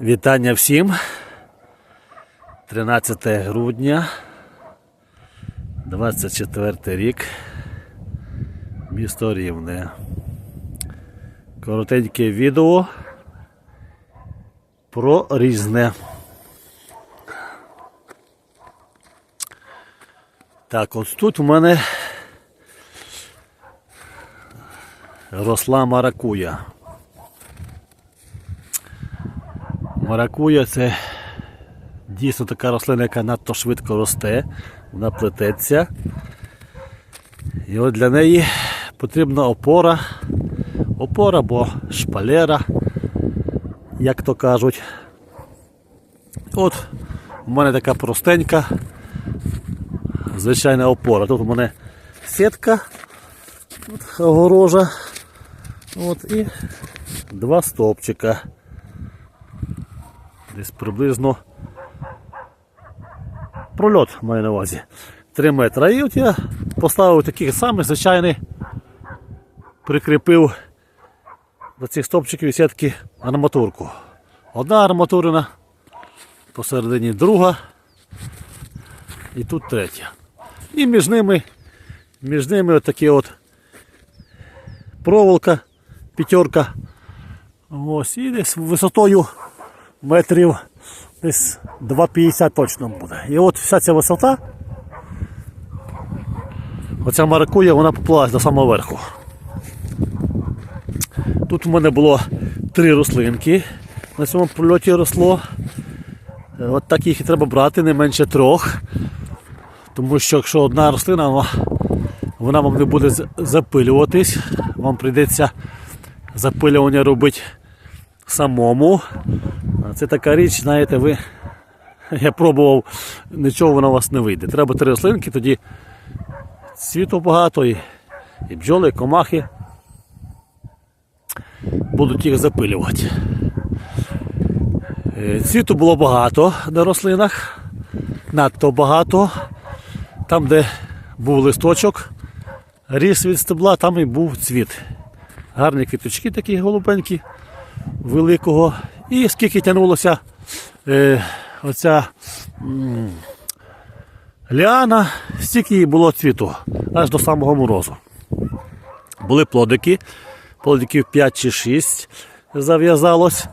Вітання всім. 13 грудня, 24 рік. Місто Рівне. Коротеньке відео про різне. Так, ось тут у мене росла маракуя. Маракуя це дійсно така рослина, яка надто швидко росте, вона плететься. І от для неї потрібна опора, опора або шпалера, як то кажуть. От у мене така простенька, звичайна опора. Тут у мене сітка, от, огорожа, от, і два стовпчика десь приблизно прольот маю на увазі. 3 метри. І от я поставив такий самий звичайний, прикріпив до цих стопчиків сітки арматурку. Одна арматурина, посередині друга і тут третя. І між ними, між ними отакі от проволока, п'ятерка. Ось, і десь висотою метрів десь 2,50 точно буде. І от вся ця висота, оця маракуя, вона поплалась до самого верху. Тут у мене було три рослинки, на цьому прольоті росло. Е, От так їх і треба брати, не менше трьох. Тому що якщо одна рослина, вона вам не буде запилюватись, вам прийдеться запилювання робити самому. Це така річ, знаєте, ви. Я пробував, нічого воно у вас не вийде. Треба три рослинки, тоді світу багато, і, і бджоли, і комахи будуть їх запилювати. Е, Цвіту було багато на рослинах, надто багато. Там, де був листочок, ріс від стебла, там і був цвіт. Гарні квіточки такі голубенькі великого. І скільки тягнулося е, оця м, ліана, стільки їй було цвіту, аж до самого морозу. Були плодики, плодиків 5 чи 6 зав'язалось.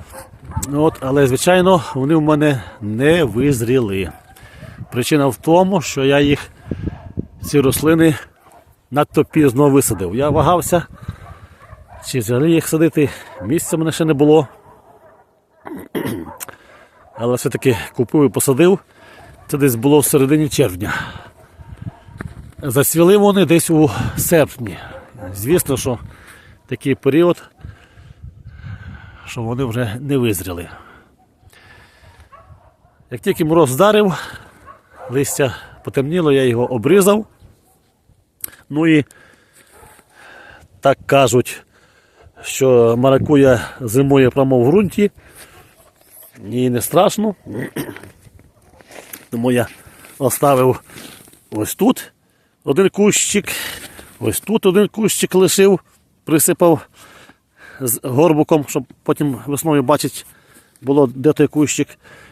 От, але, звичайно, вони в мене не визріли. Причина в тому, що я їх, ці рослини, надто пізно висадив. Я вагався, чи взагалі їх садити, місця в мене ще не було. Але все-таки купив і посадив. Це десь було в середині червня. Засвіли вони десь у серпні. Звісно, що такий період, що вони вже не визріли. Як тільки мороз вдарив, листя потемніло, я його обрізав. Ну і так кажуть, що маракуя зимує прямо в ґрунті. Їй не страшно. Тому я оставив ось тут один кущик, ось тут один кущик лишив, присипав з горбуком, щоб потім весною бачити було де той кущик.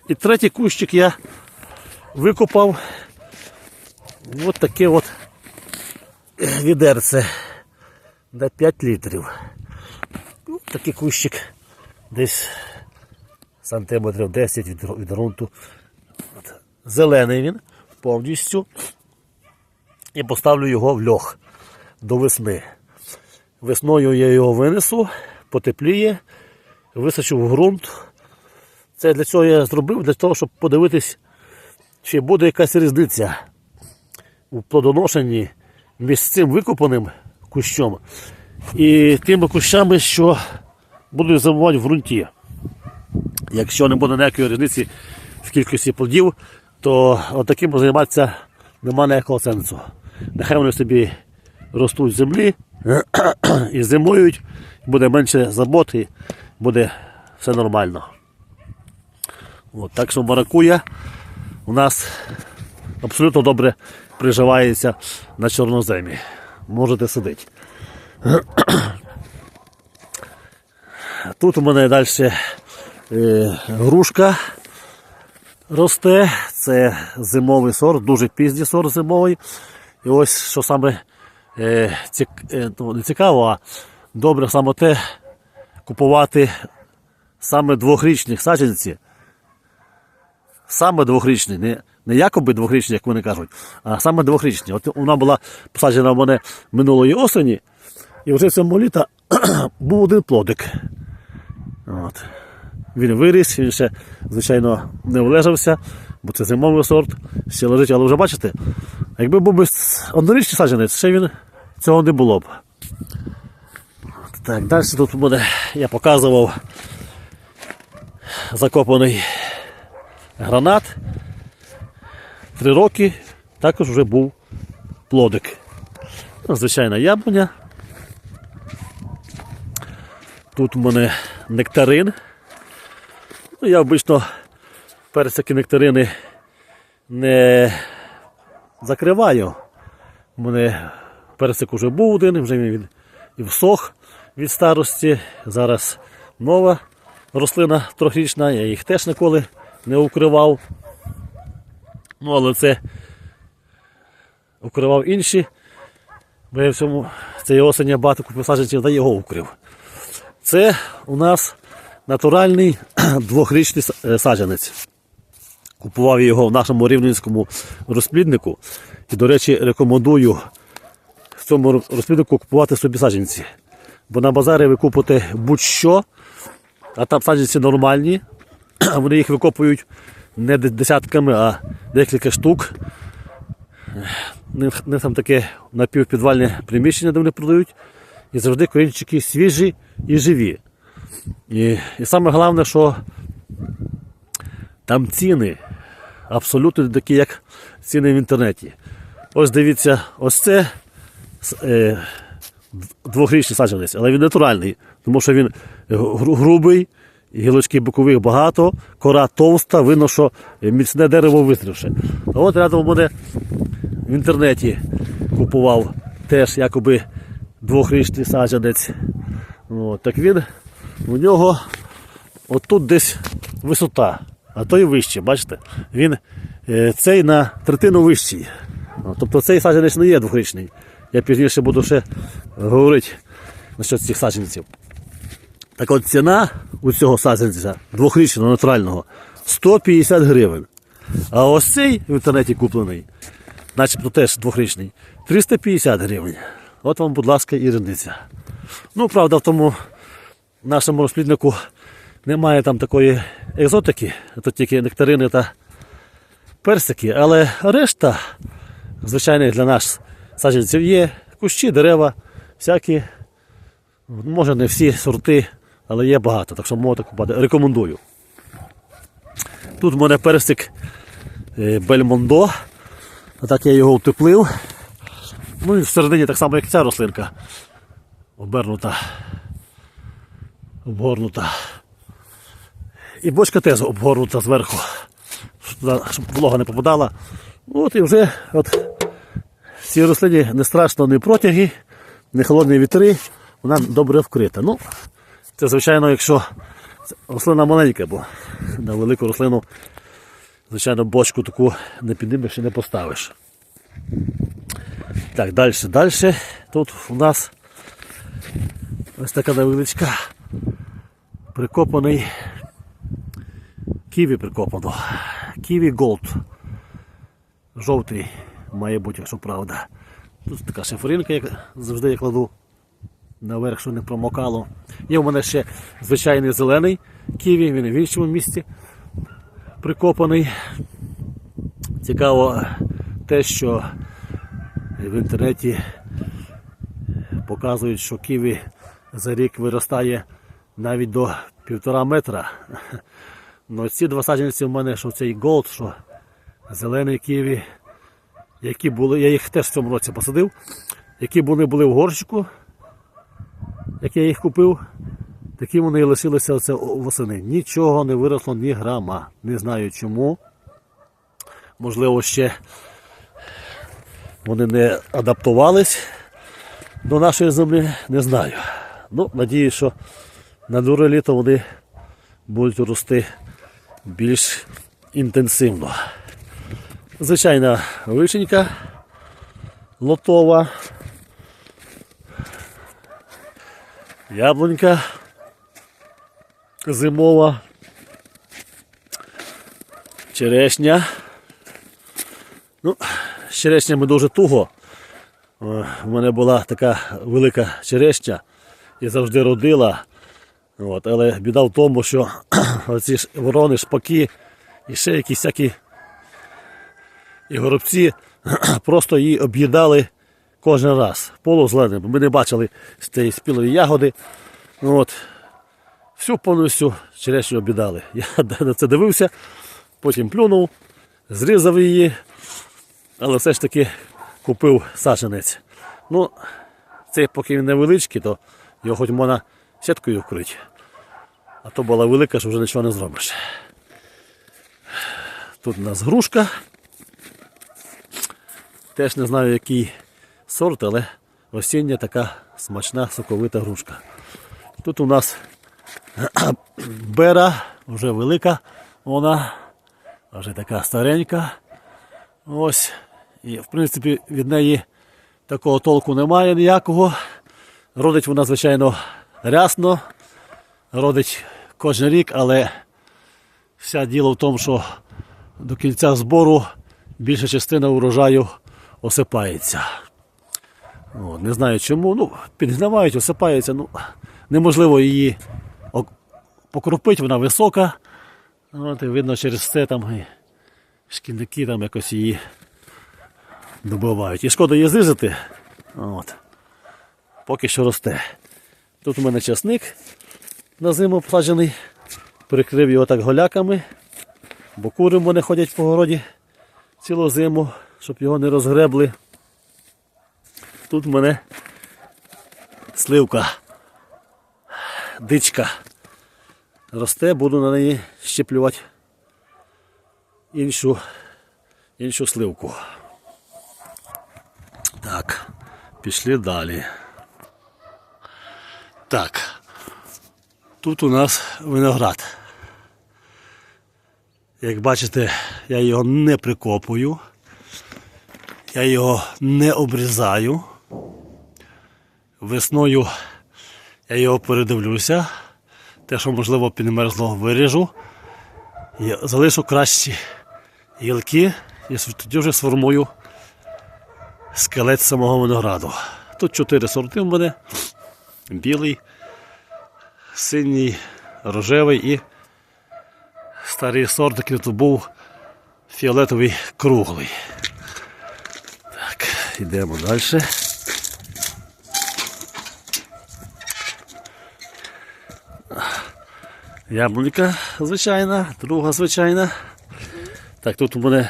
І третій кущик я викопав ось таке от відерце на 5 літрів. Ну, Такий кущик десь сантиметрів 10 від, від ґрунту. Зелений він повністю. І поставлю його в льох до весни. Весною я його винесу, потепліє, висачу в ґрунт. Це для цього я зробив, для того, щоб подивитись, чи буде якась різниця у плодоношенні між цим викопаним кущом і тими кущами, що будуть зимувати в ґрунті. Якщо не буде ніякої різниці в кількості плодів, то отаким займатися немає ніякого сенсу. Нехай вони собі ростуть в землі і зимують, буде менше заботи, буде все нормально. От, так що маракуя у нас абсолютно добре приживається на чорноземі. Можете сидіти. Тут у мене далі грушка росте. Це зимовий сорт, дуже пізній сорт зимовий. І ось що саме е, е, ну, не цікаво, а добре саме те купувати саме двохрічних саджанців. Саме двохрічні, не, не якоби двохрічні, як вони кажуть, а саме двохрічні. От вона була посаджена в мене минулої осені, і вже цього літа був один плодик. От. Він виріс, він ще, звичайно, не влежався, бо це зимовий сорт, ще лежить, але вже бачите, якби був би однорічний саджанець, ще він цього не було б. Так, далі тут мене я показував закопаний гранат. Три роки також вже був плодик. Ну, Звичайна яблуня. Тут у мене нектарин. Ну, я обично персики нектарини не закриваю. У мене персик уже був один, вже він і всох від старості. Зараз нова рослина трьохрічна, я їх теж ніколи не укривав. Ну, але це укривав інші. Бо я в цьому цієї осені я багато купив саджанців та його укрив. Це у нас натуральний двохрічний е, саджанець. Купував його в нашому рівненському розпліднику. І, до речі, рекомендую в цьому розпліднику купувати собі саджанці. Бо на базарі ви купите будь-що, а там саджанці нормальні. Вони їх викопують не десятками, а декілька штук. Них, там таке напівпідвальне приміщення, де вони продають. І завжди корінчики свіжі і живі. І, і саме головне, що там ціни абсолютно такі, як ціни в інтернеті. Ось дивіться, ось це е, двохрічний саджанець, але він натуральний, тому що він грубий, гілочки бокових багато, кора товста, видно, що міцне дерево вистрівши. А от рядом у мене в інтернеті купував теж якоби двохрічний саджанець. От, так він у нього отут десь висота, а то і вище, бачите? Він е, цей на третину вищий. Тобто цей саджанець не є двохрічний. Я пізніше буду ще говорити насчет цих саджанців. Так от ціна у цього саджанця двохрічного натурального 150 гривень. А ось цей в інтернеті куплений, начебто теж двохрічний, 350 гривень. От вам, будь ласка, і різниця. Ну, правда, в тому нашому розпліднику немає там такої екзотики, тут тільки нектарини та персики, але решта звичайних для нас саджанців є кущі, дерева, всякі. Може не всі сорти, але є багато, так що можете купати. Рекомендую. Тут в мене персик е, Бельмондо. Так я його утеплив. Ну і всередині так само, як ця рослинка. Обернута. Обгорнута. І бочка теж обгорнута зверху. Щоб, волога не попадала. От і вже от цій рослині не страшно ні протяги, ні холодні вітри, вона добре вкрита. Ну, це, звичайно, якщо рослина маленька, бо на велику рослину, звичайно, бочку таку не піднімеш і не поставиш. Так, далі, далі. Тут у нас ось така невеличка прикопаний ківі прикопано. Ківі Голд. Жовтий має бути, якщо правда. Тут така шиферинка, як завжди я кладу наверх, щоб не промокало. Є у мене ще звичайний зелений ківі, він в іншому місці прикопаний. Цікаво те, що в інтернеті показують, що ківі за рік виростає навіть до півтора метра. Ну, ці два саджанці в мене, що цей голд, що зелений ківі, які були, я їх теж в цьому році посадив, які вони були в горщику, як я їх купив, такі вони і лишилися оце восени. Нічого не виросло ні грама. Не знаю чому. Можливо, ще вони не адаптувались до нашої землі, не знаю. Ну, надію, що на друге літо вони будуть рости більш інтенсивно. Звичайна вишенька лотова. Яблунька зимова. Черешня. Ну, з черешнями дуже туго. Е, У мене була така велика черешня і завжди родила. От, але біда в тому, що оці ж ворони, шпаки і ще якісь всякі і горобці просто її об'їдали кожен раз. Полузеленим. Ми не бачили з цієї спілої ягоди. От. Всю повністю черешню об'їдали. Я на це дивився, потім плюнув, зрізав її, але все ж таки купив саджанець. Ну, цей поки він невеличкий, то його хоч можна сіткою вкрити. А то була велика, що вже нічого не зробиш. Тут у нас грушка. Теж не знаю, який сорт, але осіння така смачна соковита грушка. Тут у нас бера, вже велика, вона вже така старенька. Ось. І в принципі від неї такого толку немає ніякого. Родить вона, звичайно, рясно, родить кожен рік, але вся діло в тому, що до кінця збору більша частина урожаю осипається. О, не знаю чому. Ну, підгнивають, осипається. Ну, неможливо її ок- покропити, вона висока. От, і видно через це там і шкідники там якось її добивають. І шкода її зрізати. От. Поки що росте. Тут у мене часник на зиму посаджений. Прикрив його так голяками, бо кури вони ходять по городі цілу зиму, щоб його не розгребли. Тут в мене сливка, дичка. Росте, буду на неї щеплювати іншу, іншу сливку. Так, пішли далі. Так, тут у нас виноград. Як бачите, я його не прикопую, я його не обрізаю. Весною я його передивлюся. Те, що можливо підмерзло, виріжу. І залишу кращі гілки і тоді вже сформую скелет самого винограду. Тут чотири сорти в мене. Білий, синій, рожевий і старий сорт, який тут був фіолетовий круглий. Так, йдемо далі. Яблунька звичайна, друга звичайна. Так, тут у мене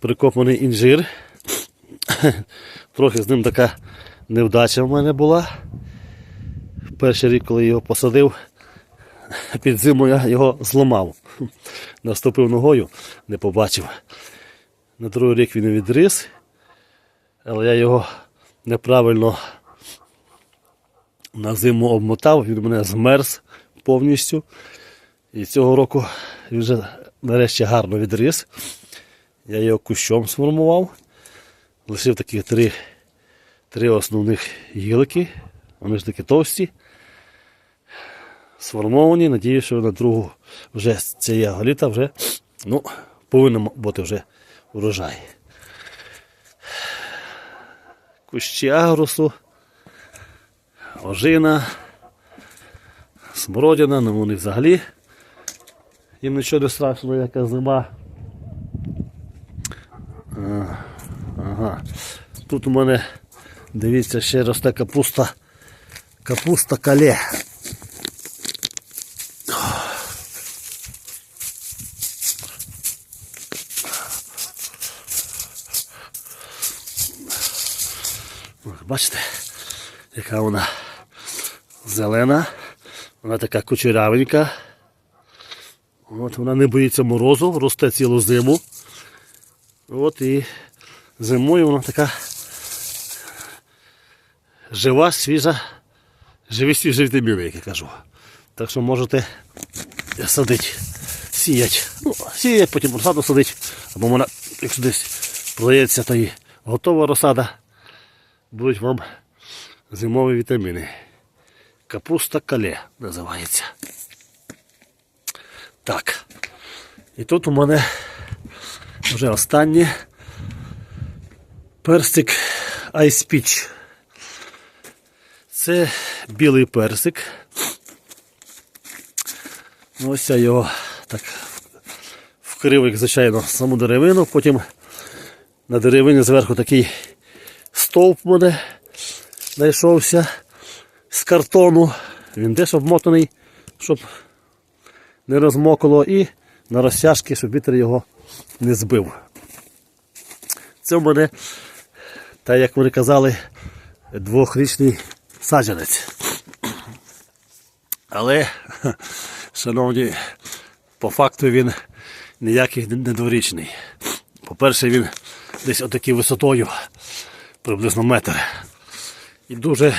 прикопаний інжир. Трохи з ним така невдача в мене була. Перший рік, коли його посадив, під зиму я його зламав. Наступив ногою, не побачив. На другий рік він відріс, але я його неправильно на зиму обмотав, він мене змерз повністю. І цього року він вже нарешті гарно відріс. Я його кущом сформував. Лишив такі три, три основних гілки. Вони ж такі товсті. Сформовані. Надію, що на другу вже з цієї літа вже ну, повинен бути вже урожай. Кущі агрусу, ожина, смородина, ну вони взагалі. Їм нічого не страшно, яка зима. Ага. Тут у мене, дивіться, ще росте капуста. Капуста кале. Ось, Бачите, яка вона зелена, вона така кучерявенька. От вона не боїться морозу, росте цілу зиму. От і зимою вона така жива, свіжа, живі свіжі вітаміни, як я кажу. Так що можете садить, сіять. Ну, сіять, потім розсаду садить, або вона, якщо десь продається, то і готова розсада. Будуть вам зимові вітаміни. Капуста кале називається. Так. І тут у мене вже останнє персик Ice Peach. Це білий персик. Ну, Ось я його так вкрив, як звичайно, саму деревину, потім на деревині зверху такий стовп мене знайшовся з картону. Він теж обмотаний, щоб не розмокало, і на розтяжки, щоб вітер його не збив. Це в мене, так як вони казали, двохрічний саджанець. Але, шановні, по факту він ніякий не дворічний. По-перше, він десь отакий висотою, приблизно метр. І дуже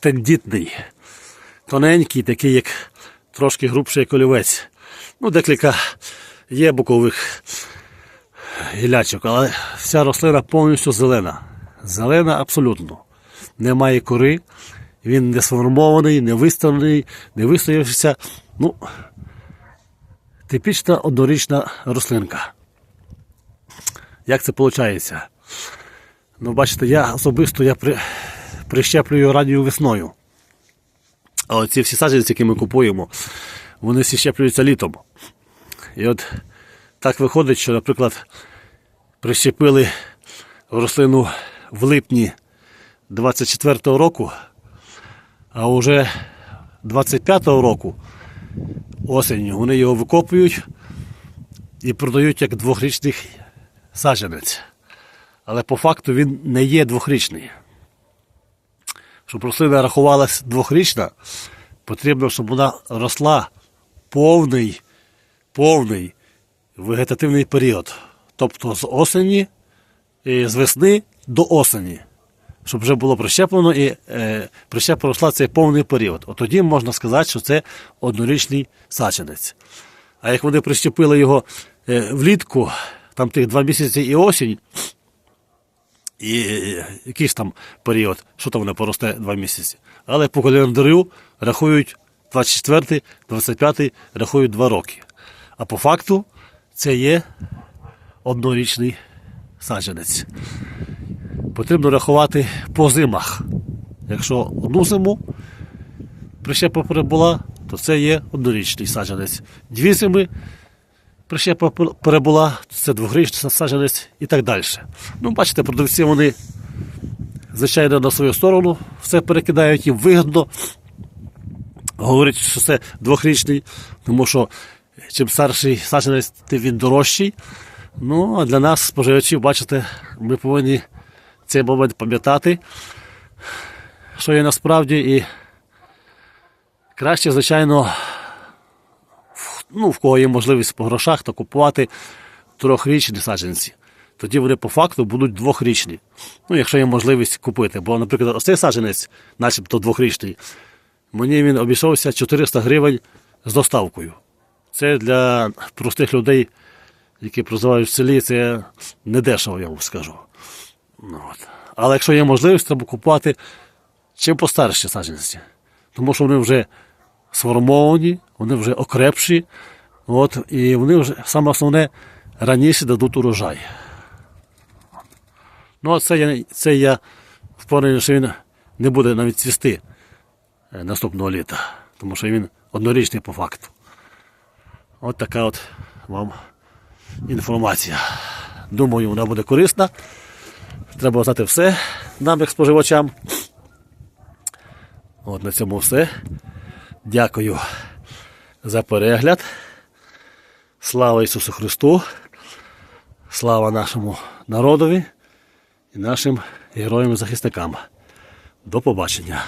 тендітний, тоненький, такий, як трошки грубший як олівець. Ну, декілька є бокових гілячок, але вся рослина повністю зелена. Зелена абсолютно. Немає кори, він не сформований, не виставлений, не вистоявся. Ну, типічна однорічна рослинка. Як це виходить? Ну, бачите, я особисто я при, прищеплюю ранньою весною. А оці всі саджанці, які ми купуємо, вони всі щеплюються літом. І от так виходить, що, наприклад, прищепили рослину в липні 24-го року, а вже 25-го року осінню вони його викопують і продають як двохрічний саджанець. Але по факту він не є двохрічний. Щоб рослина рахувалась двохрічна, потрібно, щоб вона росла повний, повний вегетативний період. Тобто з осені, і з весни до осені. Щоб вже було прищеплено і е, прищепа росла цей повний період. От тоді можна сказати, що це однорічний саджанець. А як вони прищепили його е, влітку, там тих два місяці і осінь, і е, якийсь там період, що там воно поросте два місяці. Але по календарю рахують 24, 25, рахують 2 роки. А по факту це є однорічний саджанець. Потрібно рахувати по зимах. Якщо одну зиму прищепа перебула, то це є однорічний саджанець. Дві зими прищепа перебула, це двохрічний саджанець і так далі. Ну, бачите, продавці вони, звичайно, на свою сторону все перекидають їм вигідно. Говорять, що це двохрічний, тому що чим старший саджанець, тим він дорожчий. Ну, а для нас, споживачів, бачите, ми повинні цей момент пам'ятати, що є насправді і краще, звичайно, ну, в кого є можливість по грошах, то купувати трьохрічні саджанці. Тоді вони по факту будуть двохрічні. Ну, якщо є можливість купити. Бо, наприклад, ось цей саджанець, начебто двохрічний, мені він обійшовся 400 гривень з доставкою. Це для простих людей, які проживають в селі, це не дешево, я вам скажу. Ну, от. Але якщо є можливість, треба купувати чим постарші саджанці. Тому що вони вже сформовані, вони вже окрепші, от, і вони вже саме основне раніше дадуть урожай. Ну, а це я, це я впевнений, що він не буде навіть цвісти е, наступного літа, тому що він однорічний по факту. От така от вам інформація. Думаю, вона буде корисна. Треба знати все нам, як споживачам. От на цьому все. Дякую за перегляд. Слава Ісусу Христу! Слава нашому народові і нашим героям-захисникам. До побачення!